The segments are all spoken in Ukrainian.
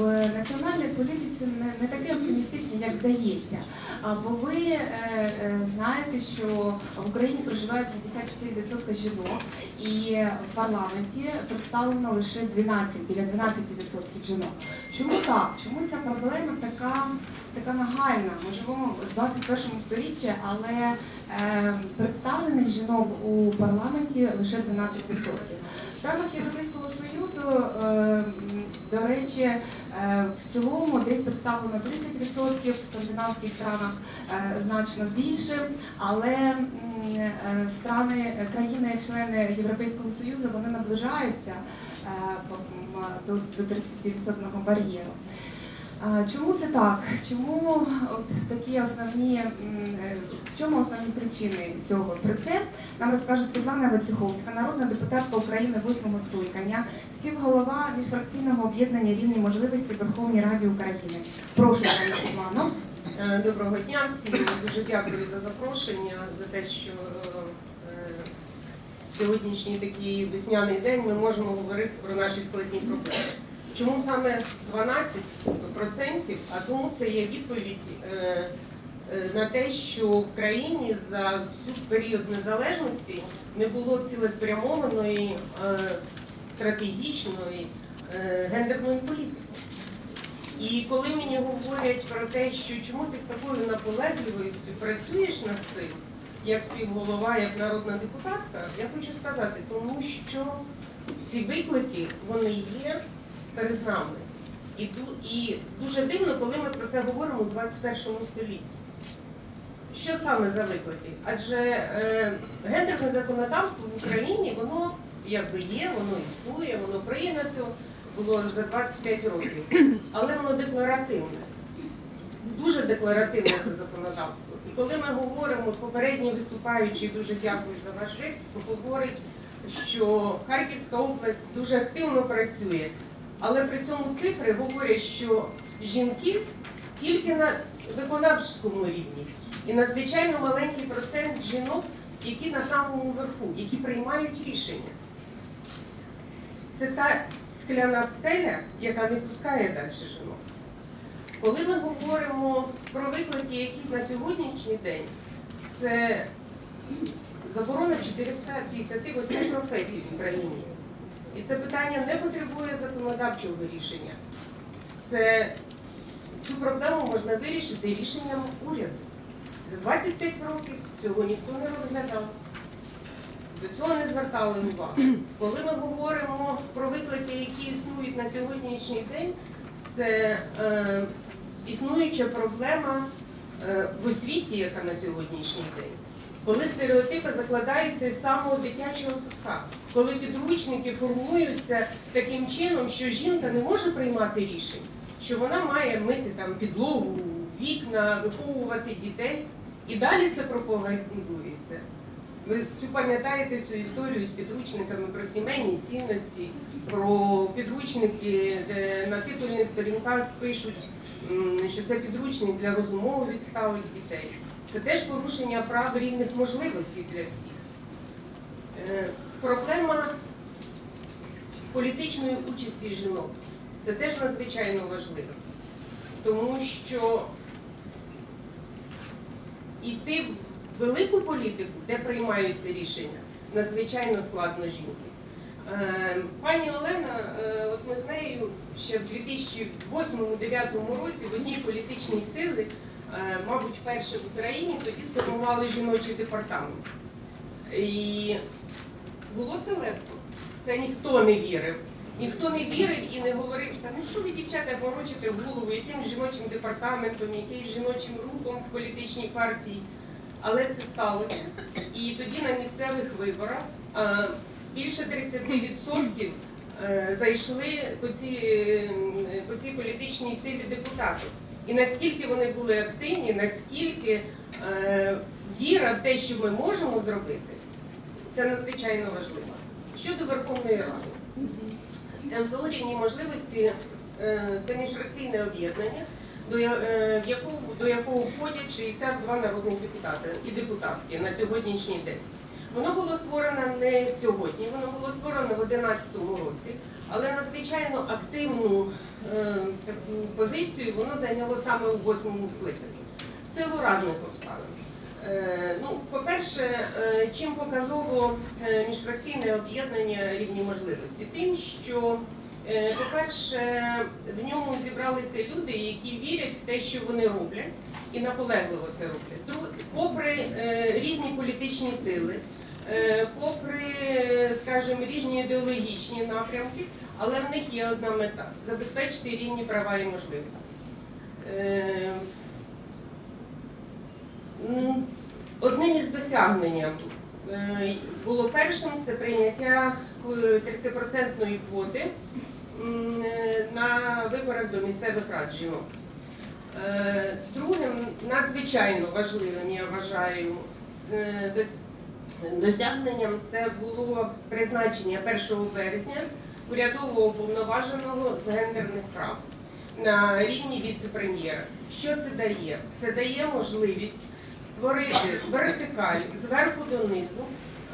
в національній політиці не, не такі оптимістичні, як здається. Бо ви е, е, знаєте, що в Україні проживають 54% жінок, і в парламенті представлено лише 12, біля 12% жінок. Чому так? Чому ця проблема така, така нагальна? Ми живемо в 21 столітті, але е, представленість жінок у парламенті лише 12%. В Європейського Союзу, е, до речі, е, в цілому десь представлено 30%, в скандинавських странах е, значно більше, але страни, країни-члени Європейського Союзу вони наближаються до 30% бар'єру. Чому це так? Чому от такі основні е, в чому основні причини цього? Про це нам розкаже Світлана Вацюховська, народна депутатка України восьмого скликання, співголова міжфракційного об'єднання рівні можливості Верховній Раді України. Прошу пані Світлано. Е, Доброго дня всім. Дуже дякую за запрошення, за те, що е, сьогоднішній такий весняний день ми можемо говорити про наші складні проблеми. Чому саме 12%? А тому це є відповідь е, е, на те, що в країні за всю період незалежності не було цілеспрямованої е, стратегічної гендерної політики. І коли мені говорять про те, що чому ти з такою наполегливістю працюєш над цим, як співголова, як народна депутатка, я хочу сказати, тому що ці виклики вони є перед нами. І, і дуже дивно, коли ми про це говоримо у 21 столітті. Що саме за виклики? Адже е, гендерне законодавство в Україні, воно якби є, воно існує, воно прийнято було за 25 років, але воно декларативне. Дуже декларативне це законодавство. І коли ми говоримо, попередній виступаючий, дуже дякую за ваш виступ, говорить, що Харківська область дуже активно працює, але при цьому цифри говорять, що жінки тільки на виконавському рівні і надзвичайно маленький процент жінок, які на самому верху, які приймають рішення. Це та скляна стеля, яка не пускає далі жінок. Коли ми говоримо про виклики, які на сьогоднішній день, це заборона 458 професій в Україні. І це питання не потребує законодавчого рішення. Це цю проблему можна вирішити рішенням уряду. За 25 років цього ніхто не розглядав. До цього не звертали увагу. Коли ми говоримо про виклики, які існують на сьогоднішній день, це е, існуюча проблема е, в освіті, яка на сьогоднішній день. Коли стереотипи закладаються з самого дитячого садка, коли підручники формуються таким чином, що жінка не може приймати рішень, що вона має мити там підлогу, вікна, виховувати дітей, і далі це пропагандується. Ви цю пам'ятаєте цю історію з підручниками про сімейні цінності, про підручники, де на титульних сторінках пишуть, що це підручник для розумово відсталих дітей. Це теж порушення прав рівних можливостей для всіх. Е, Проблема політичної участі жінок це теж надзвичайно важливо, тому що йти в велику політику, де приймаються рішення, надзвичайно складно жінки. Е, Пані Олена, е, от ми з нею ще в 2008-2009 році в одній політичній силі, мабуть, перше в Україні, тоді сформували жіночий департамент. І було це легко. Це ніхто не вірив. Ніхто не вірив і не говорив, що ну що ви, дівчата, ворочите в голову, яким жіночим департаментом, яким жіночим рухом в політичній партії. Але це сталося. І тоді на місцевих виборах е, більше 30% е, зайшли по цій, е, по цій політичній силі депутатів. І наскільки вони були активні, наскільки е, віра в те, що ми можемо зробити, це надзвичайно важливо. Щодо Верховної Ради. МЗО рівні можливості е, це міжфракційне об'єднання, до, е, до якого входять 62 народних депутати і депутатки на сьогоднішній день. Воно було створено не сьогодні, воно було створено в 2011 році, але надзвичайно активну е, позицію воно зайняло саме у восьмому скликанні. В силу різних обставин. Е, Ну, по-перше, е, чим показово е, міжфракційне об'єднання рівні можливості? Тим, що, е, по-перше, в ньому зібралися люди, які вірять в те, що вони роблять, і наполегливо це роблять. Друг- Попри е, різні політичні сили, попри, е, скажімо, різні ідеологічні напрямки, але в них є одна мета забезпечити рівні права і можливості. Е, Одним із досягнень е, було першим це прийняття е, 30% квоти на виборах до місцевих рад жінок. Другим надзвичайно важливим, я вважаю, досягненням це було призначення 1 березня урядового уповноваженого з гендерних прав на рівні віце-прем'єра. Що це дає? Це дає можливість створити вертикаль зверху донизу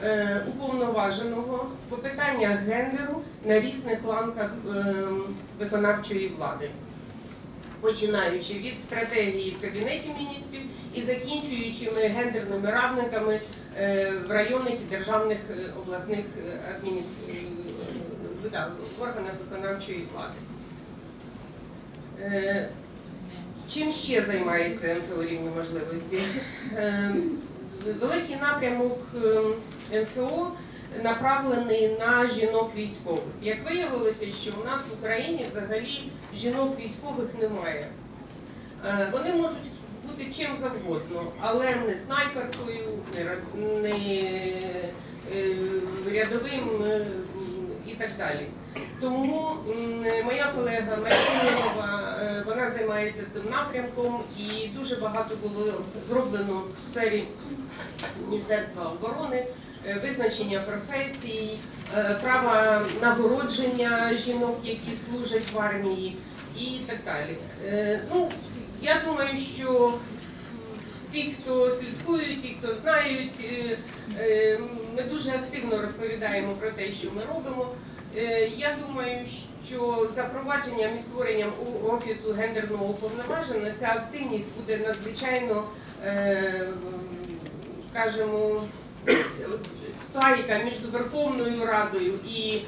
е, уповноваженого по питаннях гендеру на різних ланках ем, виконавчої влади починаючи від стратегії в кабінеті міністрів і закінчуючими гендерними радниками е, в районних і державних е, обласних е, адміністрацій в органах виконавчої влади. Е, Чим ще займається МФО рівні можливості? Е, Великий напрямок е, МФО направлений на жінок військових. Як виявилося, що у нас в Україні взагалі жінок військових немає. Е, Вони можуть бути чим завгодно, але не снайперкою, не, е, рядовим е, і так далі. Тому м, моя колега Марія е, вона займається цим напрямком і дуже багато було зроблено в сфері Міністерства оборони, е, визначення професій, е, права нагородження жінок, які служать в армії і так далі. Е, Ну, я думаю, що ті, хто слідкують, ті, хто знають, е, е, ми дуже активно розповідаємо про те, що ми робимо. Е, Я думаю, що запровадженням і створенням офісу гендерного уповноваженого ця активність буде надзвичайно, скажімо, спайка між Верховною Радою і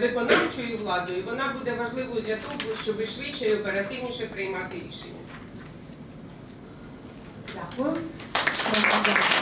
виконавчою владою, вона буде важливою для того, щоб швидше і оперативніше приймати рішення. Дякую. Дякую.